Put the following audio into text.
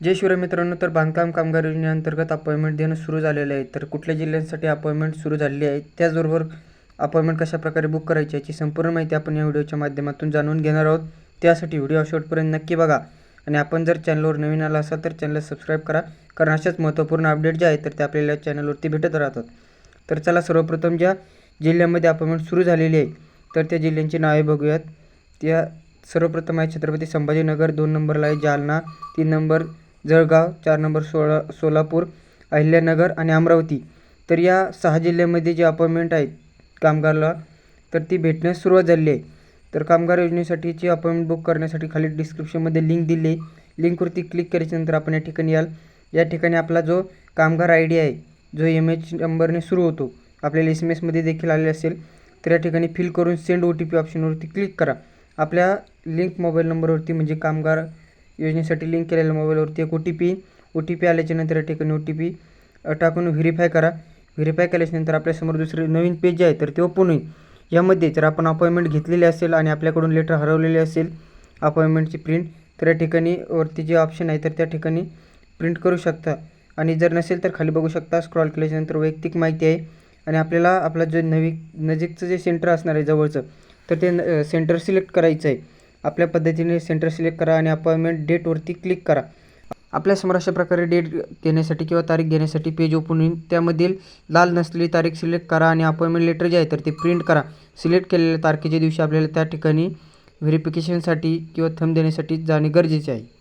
जय शिवराय मित्रांनो तर बांधकाम कामगार योजनेअंतर्गत अपॉइंटमेंट देणं सुरू झालेलं आहे. तर कुठल्या जिल्ह्यांसाठी अपॉइंटमेंट सुरू झालेली आहे त्याचबरोबर अपॉइंटमेंट कशाप्रकारे बुक करायची याची संपूर्ण माहिती आपण या व्हिडिओच्या माध्यमातून जाणून घेणार आहोत. त्यासाठी व्हिडिओ शेवटपर्यंत नक्की बघा. आणि आपण जर चॅनलवर नवीन आला असाल तर चॅनलला सबस्क्राईब करा. कारण अशाच महत्त्वपूर्ण अपडेट जे आहेत तर ते आपल्याला चॅनलवरती भेटत राहतात. तर चला सर्वप्रथम ज्या जिल्ह्यामध्ये अपॉइंटमेंट सुरू झालेली आहे तर त्या जिल्ह्यांची नावे बघूयात. त्या सर्वप्रथम आहे छत्रपती संभाजीनगर दोन नंबरला आहे जालना तीन नंबर जळगाव चार नंबर सोळा सोलापूर अहिल्यानगर आणि अमरावती. तर या सहा जिल्ह्यामध्ये जी अपॉइंटमेंट आहेत कामगारला तर ती भेटण्यास सुरुवात झाली आहे. तर कामगार योजनेसाठीची अपॉइंटमेंट बुक करण्यासाठी खाली डिस्क्रिप्शनमध्ये लिंक दिली आहे. लिंकवरती क्लिक केल्याच्यानंतर आपण या ठिकाणी याल. या ठिकाणी आपला जो कामगार आय डी आहे जो एम एच नंबरने सुरू होतो आपल्याला एस एम एसमध्ये देखील आले असेल तर या ठिकाणी फिल करून सेंड ओ टी पी ऑप्शनवरती क्लिक करा. आपल्या लिंक मोबाईल नंबरवरती म्हणजे कामगार योजनेसाठी लिंक केलेल्या मोबाईलवरती एक O T P O T P आल्याच्यानंतर या ठिकाणी ओ टी पी टाकून व्हेरीफाय करा. व्हेरीफाय केल्याच्यानंतर आपल्यासमोर दुसरे नवीन पेज जे आहे तर ते ओपन होईल. यामध्ये जर आपण अपॉइंटमेंट घेतलेली असेल आणि आपल्याकडून लेटर हरवलेले असेल अपॉइंटमेंटची प्रिंट तर या ठिकाणी वरती जे ऑप्शन आहे तर त्या ठिकाणी प्रिंट करू शकता. आणि जर नसेल तर खाली बघू शकता स्क्रॉल केल्याच्यानंतर वैयक्तिक माहिती आहे. आणि आपल्याला आपला जे नवी नजीकचं जे सेंटर असणार आहे जवळचं तर ते सेंटर सिलेक्ट करायचं आहे. आपल्या पद्धतीने सेंटर सिलेक्ट करा आणि अपॉइंटमेंट डेटवरती क्लिक करा. आपल्यासमोर अशा प्रकारे डेट घेण्यासाठी किंवा तारीख घेण्यासाठी पेज ओपन होईल. त्यामधील लाल नसलेली तारीख सिलेक्ट करा आणि अपॉइंटमेंट लेटर जे आहे तर ते प्रिंट करा. सिलेक्ट केलेल्या तारखेच्या दिवशी आपल्याला त्या ठिकाणी व्हेरिफिकेशनसाठी किंवा थंब देण्यासाठी जाणे गरजेचे आहे.